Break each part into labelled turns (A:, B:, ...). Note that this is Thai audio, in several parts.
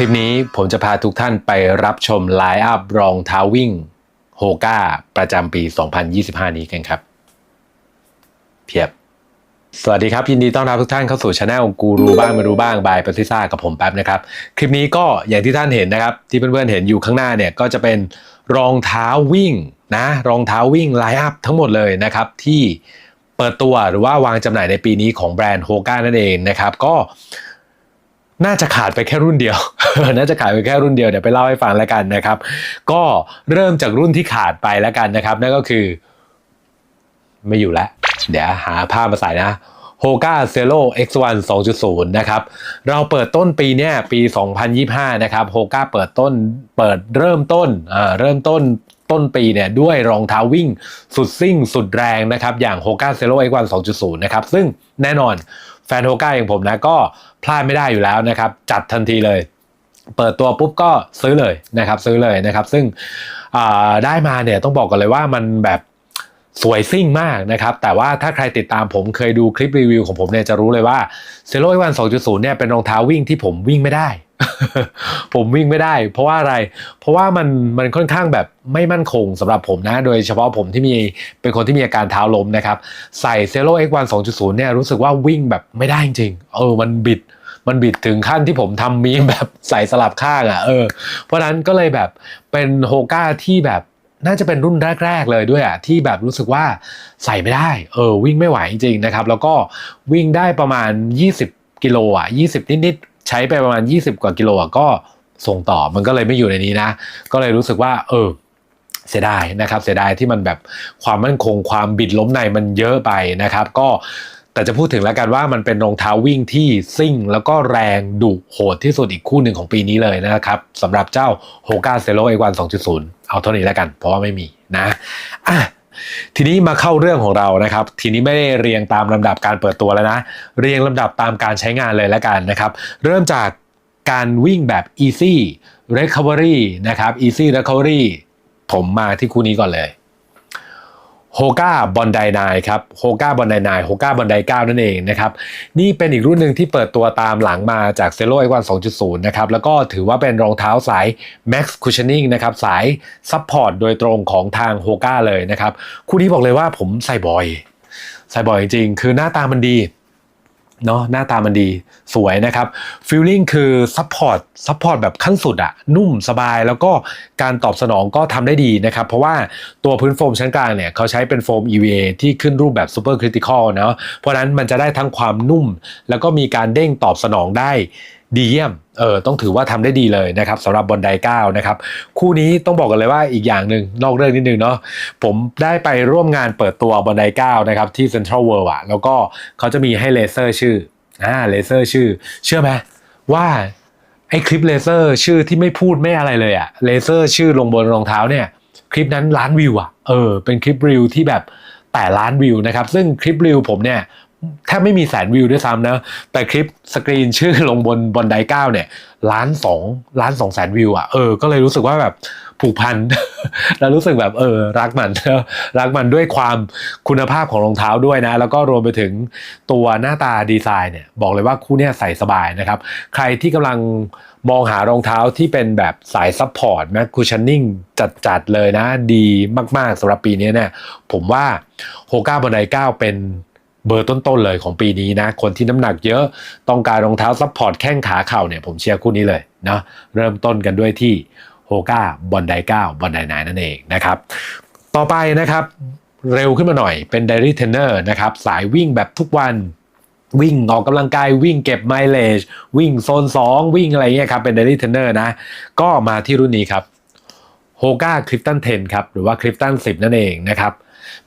A: คลิปนี้ผมจะพาทุกท่านไปรับชมไลฟ์อัพรองเท้าวิ่งโฮก้าประจำปี 2025 นี้กันครับเพียบ สวัสดีครับ ยินดีต้อนรับทุกท่านเข้าสู่ช anel กูรู้บ้างไม่รู้บ้างบายปฏิซ่ากับผมแป๊บนะครับ คลิปนี้ก็อย่างที่ท่านเห็นนะครับ ที่เพื่อนๆเห็นอยู่ข้างหน้าเนี่ยก็จะเป็นรองเท้าวิ่งนะรองเท้าวิ่งไลฟ์อัพทั้งหมดเลยนะครับที่เปิดตัวหรือว่าวางจำหน่ายในปีนี้ของแบรนด์โฮก้านั่นเองนะครับก็ น่าจะขาดไปแค่รุ่นเดียว น่าจะขาดไปแค่รุ่นเดียวเดี๋ยวไปเล่าให้ฟังแล้วกันนะครับ ก็เริ่มจากรุ่นที่ขาดไปแล้วกันนะครับ นั่นก็คือ ไม่อยู่แล้ว เดี๋ยวหาภาพมาใส่นะ h o g a Zero X1 2.0 นะครับ เราเปิดต้นปีเนี้ยปี 2025 นะครับ h o g a เปิดต้นเปิดเริ่มต้นอ่าเริ่มต้นต้นปีเนี่ยด้วยรองเท้าวิ่งสุดซิ่งสุดแรงนะครับ อย่าง h o g a Zero X1 2.0 นะครับ ซึ่งแน่นอน แฟนโฮก้าอย่างผมนะก็พลาดไม่ได้อยู่แล้วนะครับจัดทันทีเลย เปิดตัวปุ๊บก็ซื้อเลยนะครับซื้อเลยนะครับ ซึ่งได้มาเนี่ยต้องบอกกันเลยว่ามันแบบสวยซิ่งมากนะครับ แต่ว่าถ้าใครติดตามผมเคยดูคลิปรีวิวของผมเนี่ยจะรู้เลยว่าเซโร่วัน2.0เนี่ยเป็นรองเท้าวิ่งที่ผมวิ่งไม่ได้ ผมวิ่งไม่ได้ เพราะว่าอะไร เพราะว่ามันมันค่อนข้างแบบไม่มั่นคงสำหรับผมนะ โดยเฉพาะผมที่มีเป็นคนที่มีอาการเท้าล้มนะครับ ใส่ Zero X1 2.0เนี่ยรู้สึกว่าวิ่งแบบไม่ได้จริงเออมันบิดมันบิดถึงขั้นที่ผมทำมีแบบใส่สลับข้างอะ่ะเออ เพราะฉะนั้นก็เลยแบบเป็นโฮก้าที่แบบน่าจะเป็นรุ่นแรก ๆ เลยด้วยอะ่ะที่แบบรู้สึกว่าใส่ไม่ได้ เออ วิ่งไม่ไหวจริงๆนะครับ แล้วก็วิ่งได้ประมาณ 20 กิโลอะ 20 นิดๆ ใช้ไปประมาณ 20 กว่ากิโลอะก็ส่งต่อมันก็เลยไม่อยู่ในนี้นะ ก็เลยรู้สึกว่า เออเสียดายนะครับเสียดายที่มันแบบความมั่นคงความบิดล้มในมันเยอะไปนะครับ ก็แต่จะพูดถึงแล้วกันว่ามันเป็นรองเท้าวิ่งที่ซิ่ง แล้วก็แรงดุโหดที่สุดอีกคู่หนึ่งของปีนี้เลยนะครับสำหรับเจ้า h o g a Zero A1 2.0 เอาเท่านี้แล้วกัน เพราะว่าไม่มีนะอะ ทีนี้มาเข้าเรื่องของเรานะครับ ทีนี้ไม่ได้เรียงตามลำดับการเปิดตัวแล้วนะ เรียงลำดับตามการใช้งานเลยแล้วกันนะครับ เริ่มจากการวิ่งแบบ easy recovery นะครับ easy recovery ผมมาที่คู่นี้ก่อนเลย โฮก้าบอนไดนครับโฮก้าบอนไดนโฮก้าบอนไดเก้านั่นเองนะครับนี่เป็นอีกรุ่นหนึ่งที่เปิดตัวตามหลังมาจากเซโร่ไอวัน2.0 นะครับแล้วก็ถือว่าเป็นรองเท้าสาย Max Cushioning นะครับสายซัพพอร์ตโดยตรงของทางโฮก้าเลยนะครับคู่นี้บอกเลยว่าผมใส่บ่อย ใส่บ่อยจริงๆ คือหน้าตามันดี เนาะหน้าตามันดีสวยนะครับฟิลลิ่งคือซัพพอร์ตซัพพอร์ตแบบขั้นสุดอะนุ่มสบายแล้วก็การตอบสนองก็ทำได้ดีนะครับ เพราะว่าตัวพื้นโฟมชั้นกลางเนี่ยเขาใช้เป็นโฟม EVA ที่ขึ้นรูปแบบซูเปอร์คริติคอลเนาะเพราะนั้นมันจะได้ทั้งความนุ่ม แล้วก็มีการเด้งตอบสนองได้ ดีเยี่ยม เออ ต้องถือว่าทำได้ดีเลยนะครับสำหรับบอลไดเก้านะครับ คู่นี้ต้องบอกกันเลยว่าอีกอย่างหนึ่งนอกเรื่องนิดนึงเนาะ ผมได้ไปร่วมงานเปิดตัวบอลไดเก้านะครับที่เซ็นทรัลเวิลด์อะแล้วก็เขาจะมีให้เลเซอร์ชื่อ อ่า เลเซอร์ชื่อ เชื่อไหมว่าไอ้คลิปเลเซอร์ชื่อที่ไม่พูดไม่อะไรเลยอะเลเซอร์ชื่อลงบนรองเท้าเนี่ย คลิปนั้นล้านวิวอะเออ เป็นคลิปรีวิวที่แบบแต่ล้านวิวนะครับ ซึ่งคลิปรีวิวผมเนี่ย แทบไม่มีแสนวิวด้วยซ้ำนะ แต่คลิปสกรีนชื่อลงบนบนไดเก้าเนี่ยล้านสองล้านสองแสนวิวอะเออก็เลยรู้สึกว่าแบบผูกพัน แล้วรู้สึกแบบเออรักมันรักมันด้วยความคุณภาพของรองเท้าด้วยนะ แล้วก็รวมไปถึงตัวหน้าตาดีไซน์เนี่ยบอกเลยว่าคู่นี้ใส่สบายนะครับ ใครที่กำลังมองหารองเท้าที่เป็นแบบสายซัพพอร์ตแมคคูชันนิ่งจัดๆเลยนะ ดีมากๆสำหรับปีนี้เนี่ยผมว่าโฮก้าบันไดเก้าเป็น เบอร์ต้นๆเลยของปีนี้นะ คนที่น้ำหนักเยอะต้องการรองเท้าซัพพอร์ตแข้งขาเข่าเนี่ยผมเชียร์คู่นี้เลยนะเริ่มต้นกันด้วยที่โฮก้าบอนไดเก้าบอนไดนนั่นเองนะครับ ต่อไปนะครับเร็วขึ้นมาหน่อยเป็นไดรี่เทนเนอร์นะครับสายวิ่งแบบทุกวันวิ่งออกกำลังกายวิ่งเก็บไมเลจวิ่งโซน 2 วิ่งอะไรเงี้ยครับเป็นไดรี่เทนเนอร์นะ ก็มาที่รุ่นนี้ครับโฮก้าคลิฟตัน10ครับ หรือว่าคลิฟตัน10นั่นเองนะครับ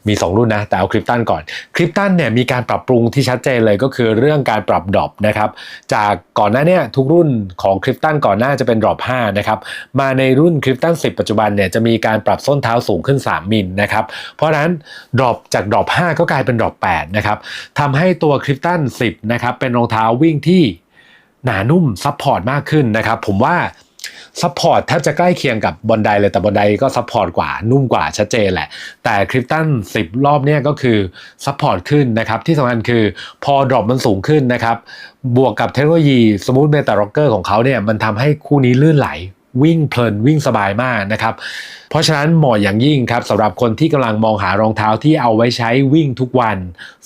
A: มี 2 รุ่นนะ แต่เอาคริปตันก่อนคริปตันเนี่ยมีการปรับปรุงที่ชัดเจนเลยก็คือเรื่องการปรับดรอปนะครับจากก่อนหน้านี้ทุกรุ่นของคริปตันก่อนหน้าจะเป็นดรอป5นะครับมาในรุ่นคริปตัน10 ปัจจุบันเนี่ยจะมีการปรับส้นเท้าสูงขึ้น 3 มิลนะครับเพราะฉะนั้นดรอปจากดรอป5ก็กลายเป็นดรอป8นะครับทำให้ตัวคริปตัน10นะครับเป็นรองเท้าวิ่งที่หนานุ่มซับพอร์ตมากขึ้นนะครับผมว่า ซัพพอร์ตแทบจะใกล้เคียงกับบอนไดเลยแต่บอนไดก็ซัพพอร์ตกว่านุ่มกว่าชัดเจนแหละ แต่คริปตัน10 รอบเนี่ยก็คือซัพพอร์ตขึ้นนะครับ ที่สำคัญคือพอดรอปมันสูงขึ้นนะครับ บวกกับเทคโนโลยีสมูทเบต้าร็อกเกอร์ของเขาเนี่ยมันทำให้คู่นี้ลื่นไหลวิ่งเพลินวิ่งสบายมากนะครับ เพราะฉะนั้นเหมาะอย่างยิ่งครับสำหรับคนที่กำลังมองหารองเท้าที่เอาไว้ใช้วิ่งทุกวัน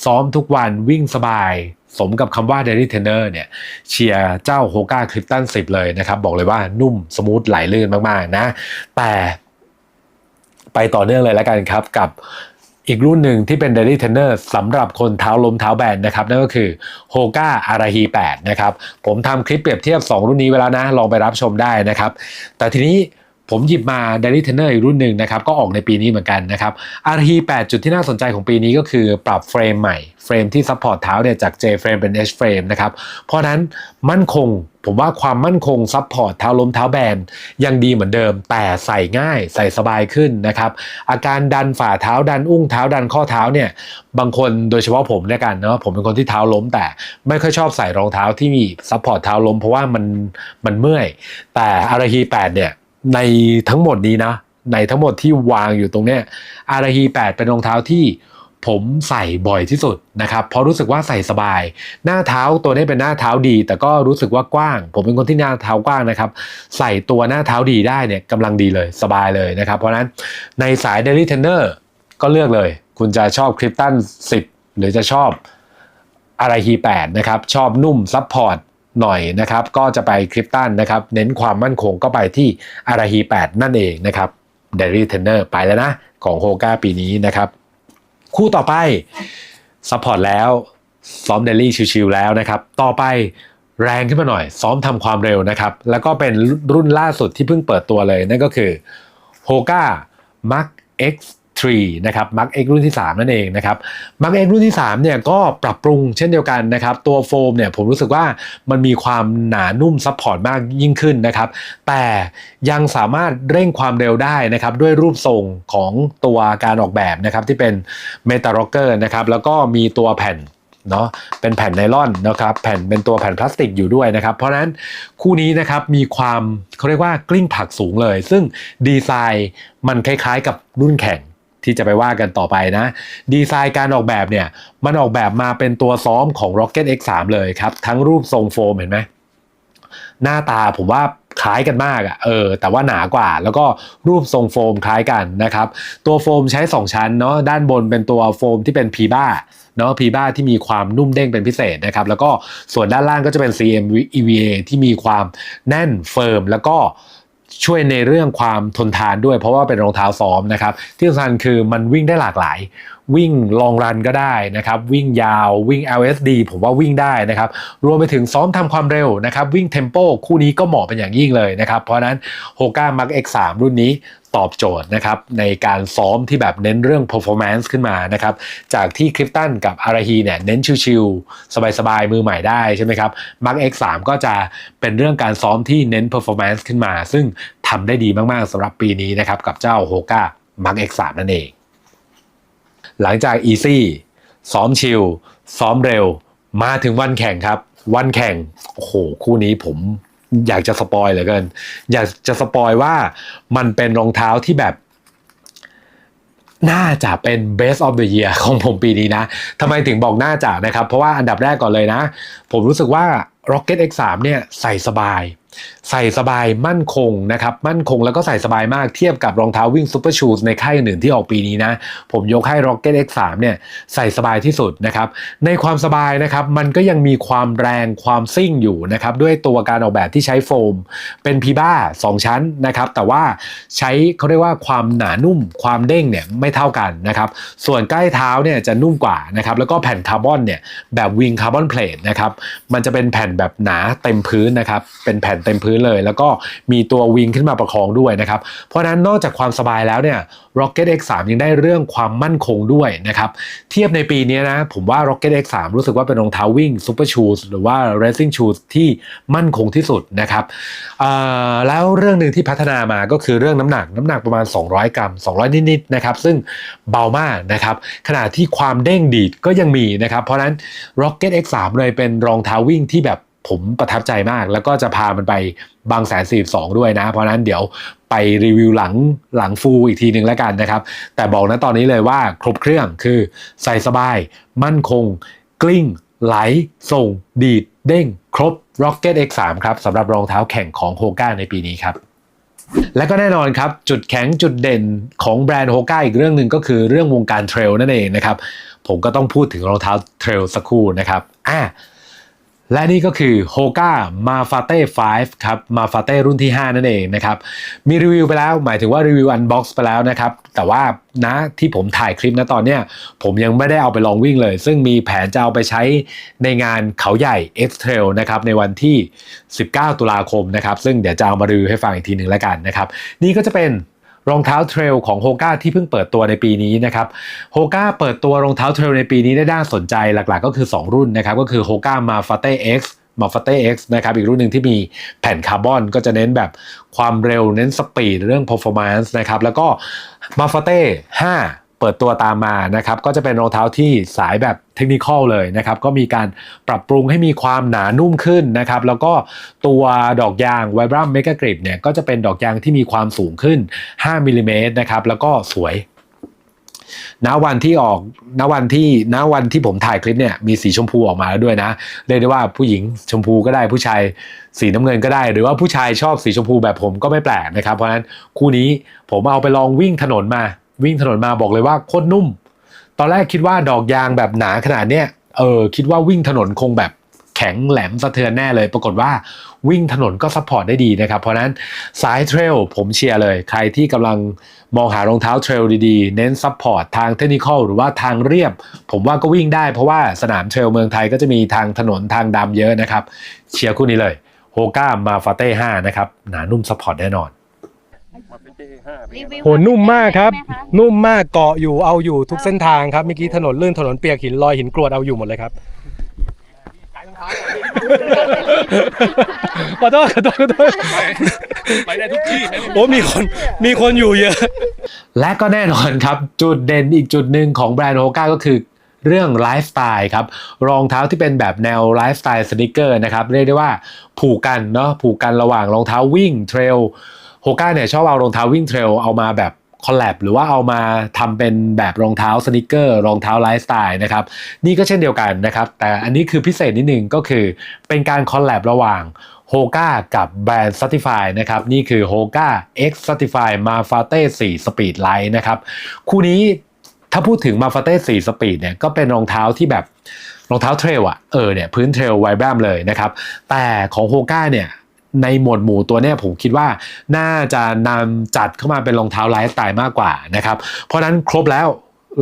A: ซ้อมทุกวันวิ่งสบาย สมกับคำว่า Daily Trainer เนี่ยเชียร์เจ้า h o ก้าคลิปตัน10 เลยนะครับ บอกเลยว่านุ่มสมูทไหลลื่นมากๆนะ แต่ไปต่อเนื่องเลยแล้วกันครับกับอีกรุ่นหนึ่งที่เป็น Daily Trainer สำหรับคนเท้าล้มเท้าแบนนะครับ นั่นก็คือ h o ก้าอาราฮี8นะครับ ผมทำคลิปเปรียบเทียบ 2 รุ่นนี้ไว้แล้วนะ ลองไปรับชมได้นะครับ แต่ทีนี้ ผมหยิบมา Daily Trainer อีกรุ่นหนึ่งนะครับ ก็ออกในปีนี้เหมือนกันนะครับอาราฮี8จุดที่น่าสนใจของปีนี้ก็คือปรับเฟรมใหม่ เฟรมที่ซัพพอร์ตเท้าเนี่ยจาก J frame เป็น H frame นะครับ เพราะนั้นมั่นคงผมว่าความมั่นคงซัพพอร์ตเท้าล้มเท้าแบนยังดีเหมือนเดิม แต่ใส่ง่ายใส่สบายขึ้นนะครับ อาการดันฝ่าเท้าดันอุ้งเท้าดันข้อเท้าเนี่ยบางคนโดยเฉพาะผมเนี่ยกันเนาะผมเป็นคนที่เท้าล้มแต่ไม่ค่อยชอบใส่รองเท้าที่มีซัพพอร์ตเท้าล้มเพราะว่ามันมันเมื่อย แต่อาราฮี8เนี่ย ในทั้งหมดนี้นะ ในทั้งหมดที่วางอยู่ตรงเนี้ยอาราฮี8เป็นรองเท้าที่ผมใส่บ่อยที่สุดนะครับ เพราะรู้สึกว่าใส่สบาย หน้าเท้าตัวนี้เป็นหน้าเท้าดี แต่ก็รู้สึกว่ากว้าง ผมเป็นคนที่หน้าเท้ากว้างนะครับ ใส่ตัวหน้าเท้าดีได้เนี่ยกำลังดีเลยสบายเลยนะครับ เพราะนั้นในสาย Daily Trainer ก็เลือกเลย คุณจะชอบคริปตัน10 หรือจะชอบอะไรฮี8นะครับ ชอบนุ่มซับพอร์ต หน่อยนะครับ ก็จะไปคริปตันนะครับ เน้นความมั่นคงก็ไปที่อาราฮี8นั่นเองนะครับ Daily Trainer ไปแล้วนะ ของโฮก้าปีนี้นะครับ คู่ต่อไปซัพพอร์ตแล้วซ้อมเดลี่ชิวๆแล้วนะครับ ต่อไปแรงขึ้นมาหน่อย ซ้อมทำความเร็วนะครับ แล้วก็เป็นรุ่นล่าสุดที่เพิ่งเปิดตัวเลย นั่นก็คือ h o g a Mark 3นะครับ Mark X รุ่นที่ 3 นั่นเองนะครับ Mark X รุ่นที่ 3 เนี่ยก็ปรับปรุงเช่นเดียวกันนะครับ ตัวโฟมเนี่ยผมรู้สึกว่ามันมีความหนานุ่มซัพพอร์ตมากยิ่งขึ้นนะครับ แต่ยังสามารถเร่งความเร็วได้นะครับ ด้วยรูปทรงของตัวการออกแบบนะครับ ที่เป็นเมตาล็อกเกอร์นะครับ แล้วก็มีตัวแผ่นเนาะเป็นแผ่นไนลอนนะครับแผ่นเป็นตัวแผ่นพลาสติกอยู่ด้วยนะครับ เพราะฉะนั้นคู่นี้นะครับมีความเขาเรียกว่ากลิ้งผลักสูงเลย ซึ่งดีไซน์มันคล้ายๆกับรุ่นแข่ง ที่จะไปว่ากันต่อไปนะ ดีไซน์การออกแบบเนี่ยมันออกแบบมาเป็นตัวซ้อมของ Rocket X3 เลยครับ ทั้งรูปทรงโฟมเห็นไหมหน้าตาผมว่าคล้ายกันมากอะ่ะเออแต่ว่าหนากว่า แล้วก็รูปทรงโฟมคล้ายกันนะครับตัวโฟมใช้ 2 ชั้นเนาะด้านบนเป็นตัวโฟมที่เป็นพีบ้าเนาะพีบ้าที่มีความนุ่มเด้งเป็นพิเศษนะครับแล้วก็ส่วนด้านล่างก็จะเป็น CM EVA ที่มีความแน่นเฟิร์มแล้วก็ ช่วยในเรื่องความทนทานด้วย เพราะว่าเป็นรองเท้าซ้อมนะครับที่สำคัญคือมันวิ่งได้หลากหลาย วิ่งลองรันก็ได้นะครับ วิ่งยาววิ่ง LSD ผมว่าวิ่งได้นะครับ รวมไปถึงซ้อมทำความเร็วนะครับ วิ่งเทมโปคู่นี้ก็เหมาะเป็นอย่างยิ่งเลยนะครับ เพราะนั้น h o g a Mark X3 รุ่นนี้ตอบโจทย์นะครับในการซ้อมที่แบบเน้นเรื่อง performance ขึ้นมานะครับจากที่คริปตันกับอาราฮีเนี่ยเน้นชิวๆสบายๆ มือใหม่ได้ใช่ไหมครับ Mark X3 ก็จะเป็นเรื่องการซ้อมที่เน้น performance ขึ้นมา ซึ่งทำได้ดีมากๆสำหรับปีนี้นะครับกับเจ้า h o g a Mark X3 นั่นเอง หลังจาก Easy ซ้อมชิลซ้อมเร็ว มาถึงวันแข่งครับ วันแข่งโอ้โหคู่นี้ผมอยากจะสปอยเหลือเกิน อยากจะสปอยว่ามันเป็นรองเท้าที่แบบ น่าจะเป็น best of the year ของผมปีนี้นะทำไมถึงบอกน่าจะนะครับ เพราะว่าอันดับแรกก่อนเลยนะ ผมรู้สึกว่า Rocket X3 เนี่ยใส่สบาย ใส่สบายมั่นคงนะครับ มั่นคงแล้วก็ใส่สบายมากเทียบกับรองเท้าวิ่งซูเปอร์ชูสในค่ายอื่นที่ออกปีนี้นะ ผมยกให้ Rocket X3 เนี่ยใส่สบายที่สุดนะครับ ในความสบายนะครับมันก็ยังมีความแรงความซิ่งอยู่นะครับ ด้วยตัวการออกแบบที่ใช้โฟม เป็นพีบ้า 2 ชั้นนะครับ แต่ว่าใช้เขาเรียกว่าความหนานุ่มความเด้งเนี่ยไม่เท่ากันนะครับ ส่วนใกล้เท้าเนี่ยจะนุ่มกว่านะครับแล้วก็แผ่นคาร์บอนเนี่ยแบบวิงคาร์บอนเพลทนะครับมันจะเป็นแผ่นแบบหนาเต็มพื้นนะครับเป็นแผ่นเต็มพื้นเลย แล้วก็มีตัววิงขึ้นมาประคองด้วยนะครับ เพราะฉะนั้นนอกจากความสบายแล้วเนี่ย Rocket X3 ยังได้เรื่องความมั่นคงด้วยนะครับ เทียบในปีนี้นะ ผมว่า Rocket X3 รู้สึกว่าเป็นรองเท้าวิ่ง Super Shoes หรือว่า Racing Shoes ที่มั่นคงที่สุดนะครับแล้วเรื่องหนึ่งที่พัฒนามาก็คือเรื่องน้ำหนักน้ำหนักประมาณ 200 กรัม 200 นิดๆนะครับ ซึ่งเบามากนะครับขณะที่ความเด้งดีดก็ยังมีนะครับ เพราะฉะนั้น Rocket X3 เลยเป็นรองเท้าวิ่งที่แบบ ผมประทับใจมาก แล้วก็จะพามันไปบางแสนสี่สองด้วยนะ เพราะนั้นเดี๋ยวไปรีวิวหลังหลังฟูอีกทีหนึ่งแล้วกันนะครับ แต่บอกนะตอนนี้เลยว่าครบเครื่องคือใส่สบาย มั่นคง กลิ้ง ไหล ส่ง ดีด เด้ง ครบ Rocket X3 ครับสำหรับรองเท้าแข่งของโฮก้าในปีนี้ครับและก็แน่นอนครับ จุดแข็งจุดเด่นของแบรนด์โฮก้าอีกเรื่องหนึ่งก็คือเรื่องวงการเทรลนั่นเองนะครับ ผมก็ต้องพูดถึงรองเท้าเทรลสักครู่นะครับอ่า และนี่ก็คือ Hoka Mafate 5ครับ Mafate รุ่นที่ 5 นั่นเองนะครับ มีรีวิวไปแล้ว หมายถึงว่ารีวิวอันบ็อกซ์ไปแล้วนะครับ แต่ว่านะที่ผมถ่ายคลิปนะตอนเนี้ยผมยังไม่ได้เอาไปลองวิ่งเลย ซึ่งมีแผนจะเอาไปใช้ในงานเขาใหญ่ X Trail นะครับ ในวันที่ 19 ตุลาคมนะครับ ซึ่งเดี๋ยวจะเอามารีวิวให้ฟังอีกทีหนึ่งแล้วกันนะครับ นี่ก็จะเป็น รองเท้าเทรลของโฮก้าที่เพิ่งเปิดตัวในปีนี้นะครับโฮก้าเปิดตัวรองเท้าเทรลในปีนี้ได้น่าสนใจหลักๆ ก็คือ 2 รุ่นนะครับก็คือโฮก้ามาฟาเต้เอ็กซ์มาฟาเต้เอ็กซ์นะครับอีกรุ่นหนึ่งที่มีแผ่นคาร์บอนก็จะเน้นแบบความเร็วเน้นสปีดเรื่อง performance นะครับแล้วก็มาฟาเต้5 เปิดตัวตามมานะครับก็จะเป็นรองเท้าที่สายแบบเทคนิคอลเลยนะครับก็มีการปรับปรุงให้มีความหนานุ่มขึ้นนะครับแล้วก็ตัวดอกยาง Vibram Mega Grip เนี่ยก็จะเป็นดอกยางที่มีความสูงขึ้น 5มิลลิเมตรนะครับแล้วก็สวยณวันที่ออกณวันที่ณวันที่ผมถ่ายคลิปเนี่ยมีสีชมพูออกมาแล้วด้วยนะเรียกได้ว่าผู้หญิงชมพูก็ได้ผู้ชายสีน้ำเงินก็ได้ หรือว่าผู้ชายชอบสีชมพูแบบผมก็ไม่แปลกนะครับเพราะฉะนั้นคู่นี้ผมเอาไปลองวิ่งถนนมา วิ่งถนนมาบอกเลยว่าโคตรนุ่ม ตอนแรกคิดว่าดอกยางแบบหนาขนาดเนี้ยเออคิดว่าวิ่งถนนคงแบบแข็งแหลมสะเทือนแน่เลย ปรากฏว่าวิ่งถนนก็ซัพพอร์ตได้ดีนะครับ เพราะนั้นสายเทรลผมเชียร์เลย ใครที่กำลังมองหารองเท้าเทรลดีๆ เน้นซัพพอร์ตทางเทคนิคอลหรือว่าทางเรียบ ผมว่าก็วิ่งได้เพราะว่าสนามเทรลเมืองไทยก็จะมีทางถนนทางดำเยอะนะครับ เชียร์คู่นี้เลยโฮก้ามาฟาเต้5นะครับ หนานุ่มซัพพอร์ตแน่นอน
B: มาเป็นเจห้า
C: รีวิว
D: โหนุ่มมากครับ
C: ได้ไหมะ
D: นุ่มมากเกาะอยู่เอาอยู่ทุกเส้นทางครับเมื่อกี้ถนนลื่นถนนเปียกหินลอยหินกรวดเอาอยู่หมดเลยครับขอโทษขอโทษขอโทษ
B: ไปได้ทุกที่
D: โอ้มีคนมีคนอยู่เยอะ
A: และก็แน่นอนครับจุดเด่นอีกจุดหนึ่งของแบรนด์โฮก้าก็คือเรื่องไลฟ์สไตล์ครับรองเท้าที่เป็นแบบแนวไลฟ์สไตล์สนิเกอร์นะครับเรียกได้ว่าผูกกันเนาะผูกกันระหว่างรองเท้าวิ่งเทรล โฮก้าเนี่ยชอบเอารองเท้าวิ่งเทรลเอามาแบบคอลแลบหรือว่าเอามาทำเป็นแบบรองเท้าสนิเกอร์รองเท้าไลฟ์สไตล์นะครับนี่ก็เช่นเดียวกันนะครับแต่อันนี้คือพิเศษนิดนึงก็คือเป็นการคอลแลบระหว่างโฮก้ากับแบรนด์ Certify นะครับนี่คือ Hoka X Certify Mafate 4 Speed Light นะครับคู่นี้ถ้าพูดถึง Mafate 4 Speed เนี่ยก็เป็นรองเท้าที่แบบรองเท้าเทรลอะเออเนี่ยพื้นเทรลไวบรัมเลยนะครับแต่ของ Hoka เนี่ย ในหมวดหมู่ตัวนี้ผมคิดว่าน่าจะนำจัดเข้ามาเป็นรองเท้าไลฟ์สไตล์มากกว่านะครับเพราะนั้นครบแล้ว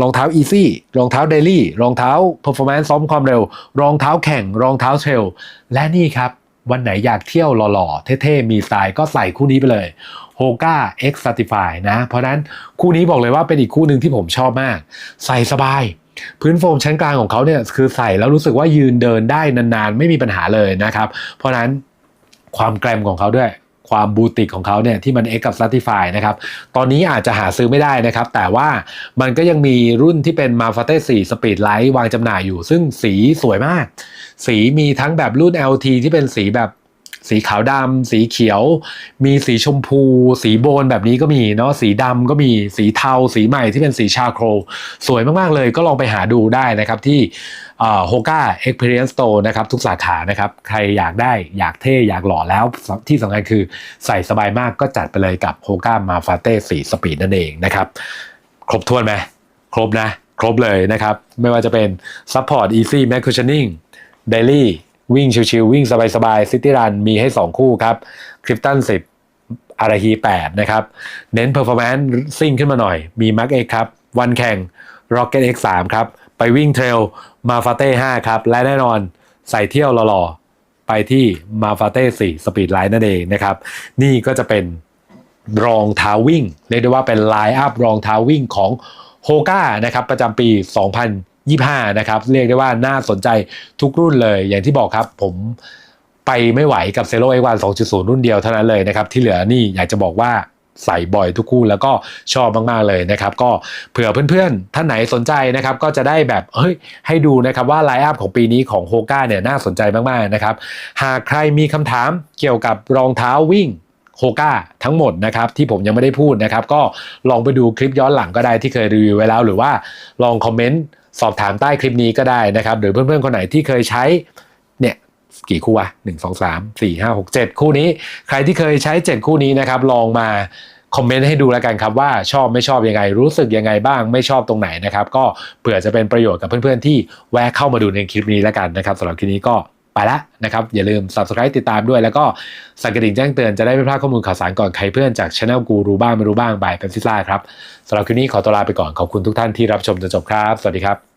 A: รองเท้า Easy รองเท้า Daily รองเท้า Performance ซ้อมความเร็ว รองเท้าแข่ง รองเท้าเทรลและนี่ครับ วันไหนอยากเที่ยวหล่อๆ เท่ๆ มีสไตล์ก็ใส่คู่นี้ไปเลย Hoka X Certify นะ เพราะนั้นคู่นี้บอกเลยว่าเป็นอีกคู่หนึ่งที่ผมชอบมาก ใส่สบาย พื้นโฟมชั้นกลางของเขาเนี่ยคือใส่แล้วรู้สึกว่ายืนเดินได้นานๆ ไม่มีปัญหาเลยนะครับ เพราะนั้น ความแกรมของเขาด้วย ความบูติกของเขาเนี่ยที่มัน X กับ Stratify นะครับ ตอนนี้อาจจะหาซื้อไม่ได้นะครับ แต่ว่ามันก็ยังมีรุ่นที่เป็น m a f a t e 4 Speed Light วางจำหน่ายอยู่ ซึ่งสีสวยมาก สีมีทั้งแบบรุ่น LT ที่เป็นสีแบบ สีขาวดำสีเขียว มีสีชมพู สีโบนแบบนี้ก็มีเนาะสีดำก็มีสีเทา สีใหม่ที่เป็นสีชาโครสวยมาก ๆ เลยก็ลองไปหาดูได้นะครับที่โฮก้า Experience Store นะครับทุกสาขานะครับ ใครอยากได้อยากเท่อยากหล่อแล้วที่สำคัญคือใส่สบายมากก็จัดไปเลยกับโฮก้ามาฟาเต้สีสปีดนั่นเองนะครับ ครบถ้วนไหมครบนะ ครบเลยนะครับ ไม่ว่าจะเป็น Support Easy m a c Cushioning Daily วิ่งชิวๆวิ่งสบายๆ City Run มีให้ 2 คู่ครับ Krypton 10อาราฮี8นะครับ เน้น Performance ซิ่งขึ้นมาหน่อย มี Mac X ครับ วันแข่ง Rocket X 3 ครับ ไปวิ่งเทรลมาฟาเต้5ครับ และแน่นอนใส่เที่ยวหล่อๆ ไปที่มาฟาเต้4 Speed Line นั่นเองนะครับ นี่ก็จะเป็นรองเท้าวิ่ง เรียกได้ว่าเป็นไลน์อัพรองเท้าวิ่งของโฮก้านะครับ ประจำปี 25 นะครับ เรียกได้ว่าน่าสนใจทุกรุ่นเลย อย่างที่บอกครับผมไปไม่ไหวกับ Zero X1 2.0 รุ่นเดียวเท่านั้นเลยนะครับ ที่เหลือนี่อยากจะบอกว่าใส่บ่อยทุกคู่แล้วก็ชอบมาก ๆ เลยนะครับ ก็เผื่อเพื่อนๆ ท่านไหนสนใจนะครับ ก็จะได้แบบเฮ้ยให้ดูนะครับว่าไลน์อัพของปีนี้ของโฮก้าเนี่ยน่าสนใจมาก ๆ นะครับ หากใครมีคำถามเกี่ยวกับรองเท้าวิ่งโฮก้าทั้งหมดนะครับที่ผมยังไม่ได้พูดนะครับ ก็ลองไปดูคลิปย้อนหลังก็ได้ที่เคยรีวิวไว้แล้ว หรือว่าลองคอมเมนต์ สอบถามใต้คลิปนี้ก็ได้นะครับ หรือเพื่อนๆคนไหนที่เคยใช้เนี่ยกี่คู่อะหนึ่งสองสามสี่ห้าหกเจ็ดคู่นี้ ใครที่เคยใช้เจ็ดคู่นี้นะครับ ลองมาคอมเมนต์ให้ดูแล้วกันครับว่าชอบไม่ชอบยังไง รู้สึกยังไงบ้างไม่ชอบตรงไหนนะครับ ก็เผื่อจะเป็นประโยชน์กับเพื่อนๆที่แวะเข้ามาดูในคลิปนี้แล้วกันนะครับสำหรับคลิปนี้ก็ ไปแล้วนะครับอย่าลืม subscribe ติดตามด้วย แล้วก็สั่นกระดิ่งแจ้งเตือนจะได้ไม่พลาดข้อมูลข่าวสารก่อนใครเพื่อนจากช anel กูรู้บ้างไม่รู้บ้างบายเป็นซิซ่าครับสำหรับคลิปนี้ขอตัวลาไปก่อนขอบคุณทุกท่านที่รับชมจนจบครับ สวัสดีครับ